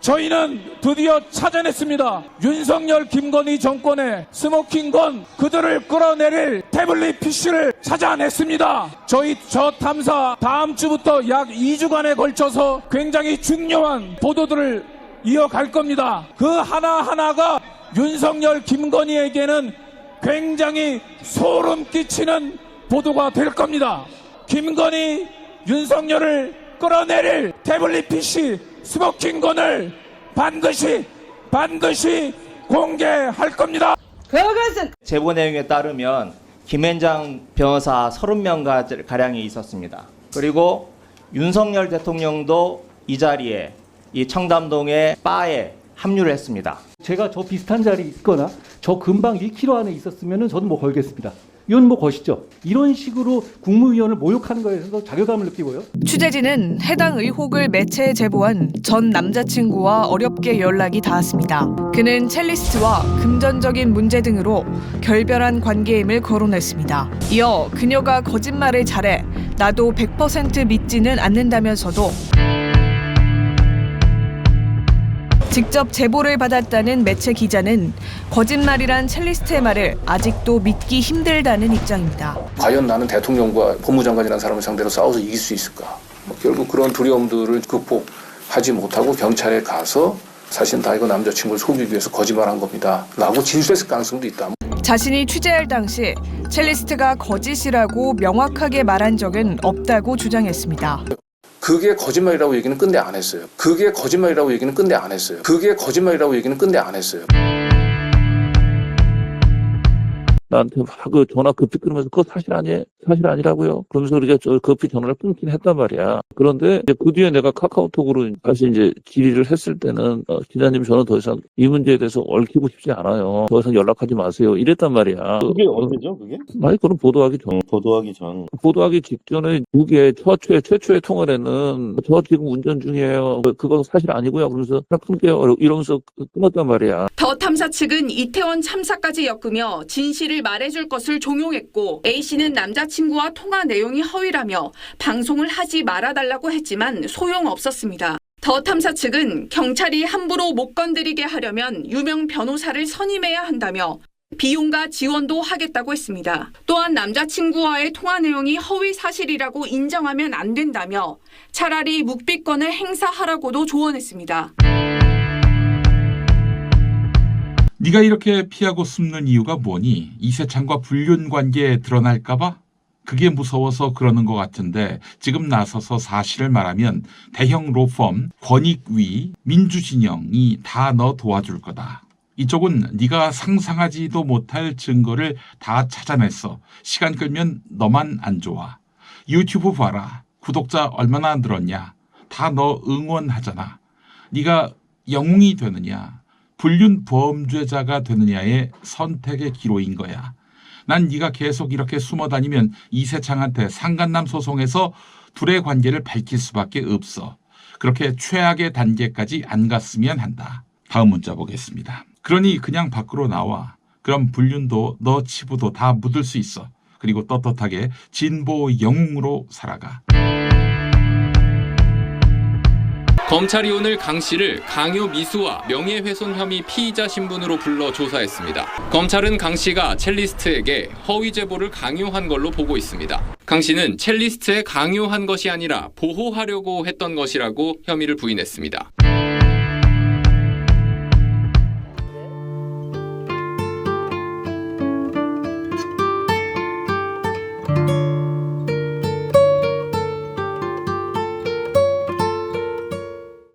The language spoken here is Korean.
저희는 드디어 찾아냈습니다. 윤석열 김건희 정권의 스모킹건 그들을 끌어내릴 태블릿 PC를 찾아냈습니다. 저희 저 탐사 다음 주부터 약 2주간에 걸쳐서 굉장히 중요한 보도들을 이어갈 겁니다. 그 하나하나가 윤석열 김건희에게는 굉장히 소름 끼치는 보도가 될 겁니다. 김건희 윤석열을 끌어내릴 태블릿 PC 스모킹건을 반드시 반드시 공개할 겁니다. 그것은 제보 내용에 따르면 김앤장 변호사 30명 가량이 있었습니다. 그리고 윤석열 대통령도 이 자리에 이 청담동의 바에 합류를 했습니다. 제가 저 비슷한 자리에 있거나 저 근방 1km 안에 있었으면 저는 뭐 걸겠습니다. 이건 뭐 것이죠. 이런 식으로 국무위원을 모욕하는 거에 대해서 자괴감을 느끼고요. 취재진은 해당 의혹을 매체에 제보한 전 남자친구와 어렵게 연락이 닿았습니다. 그는 첼리스트와 금전적인 문제 등으로 결별한 관계임을 거론했습니다. 이어 그녀가 거짓말을 잘해 나도 100% 믿지는 않는다면서도 직접 제보를 받았다는 매체 기자는 거짓말이란 첼리스트의 말을 아직도 믿기 힘들다는 입장입니다. 과연 나는 대통령과 법무장관이라는 사람을 상대로 싸워서 이길 수 있을까? 뭐 결국 그런 두려움들을 극복하지 못하고 경찰에 가서 사실 다 이거 남자친구를 속이기 위해서 거짓말한 겁니다. 라고 진술했을 가능성도 있다. 자신이 취재할 당시 첼리스트가 거짓이라고 명확하게 말한 적은 없다고 주장했습니다. 그게 거짓말이라고 얘기는 끝내 안 했어요. 그게 거짓말이라고 얘기는 끝내 안 했어요. 그게 거짓말이라고 얘기는 끝내 안 했어요. 나한테 막 그 전화 급히 끊으면서 그거 사실 아니에요? 사실 아니라고요? 그러면서 우리가 저 급히 전화를 끊긴 했단 말이야. 그런데 이제 그 뒤에 내가 카카오톡으로 다시 이제 질의를 했을 때는 어, 기자님 저는 더 이상 이 문제에 대해서 얽히고 싶지 않아요. 더 이상 연락하지 마세요. 이랬단 말이야. 그게 언제죠, 그게? 아니 그건 보도하기 전. 어, 보도하기 전. 보도하기 직전에 그게 최초의 최초의 통화에는 저 지금 운전 중이에요. 그- 그건 사실 아니고요. 그러면서 나 끊게요. 이러면서 끊었단 말이야. 더 탐사 측은 이태원 참사까지 엮으며 진실을 말해줄 것을 종용했고 A씨는 남자 친구와 통화 내용이 허위라며 방송을 하지 말아달라고 했지만 소용없었습니다. 더 탐사 측은 경찰이 함부로 못 건드리게 하려면 유명 변호사를 선임해야 한다며 비용과 지원도 하겠다고 했습니다. 또한 남자친구와의 통화 내용이 허위 사실이라고 인정하면 안 된다며 차라리 묵비권을 행사하라고도 조언했습니다. 네가 이렇게 피하고 숨는 이유가 뭐니? 이세창과 불륜 관계 드러날까봐? 그게 무서워서 그러는 것 같은데 지금 나서서 사실을 말하면 대형 로펌, 권익위, 민주진영이 다 너 도와줄 거다. 이쪽은 네가 상상하지도 못할 증거를 다 찾아냈어. 시간 끌면 너만 안 좋아. 유튜브 봐라. 구독자 얼마나 늘었냐. 다 너 응원하잖아. 네가 영웅이 되느냐. 불륜 범죄자가 되느냐의 선택의 기로인 거야. 난 네가 계속 이렇게 숨어 다니면 이세창한테 상간남 소송에서 둘의 관계를 밝힐 수밖에 없어. 그렇게 최악의 단계까지 안 갔으면 한다. 다음 문자 보겠습니다. 그러니 그냥 밖으로 나와. 그럼 불륜도 너 치부도 다 묻을 수 있어. 그리고 떳떳하게 진보 영웅으로 살아가. 검찰이 오늘 강 씨를 강요 미수와 명예훼손 혐의 피의자 신분으로 불러 조사했습니다. 검찰은 강 씨가 첼리스트에게 허위 제보를 강요한 걸로 보고 있습니다. 강 씨는 첼리스트에 강요한 것이 아니라 보호하려고 했던 것이라고 혐의를 부인했습니다.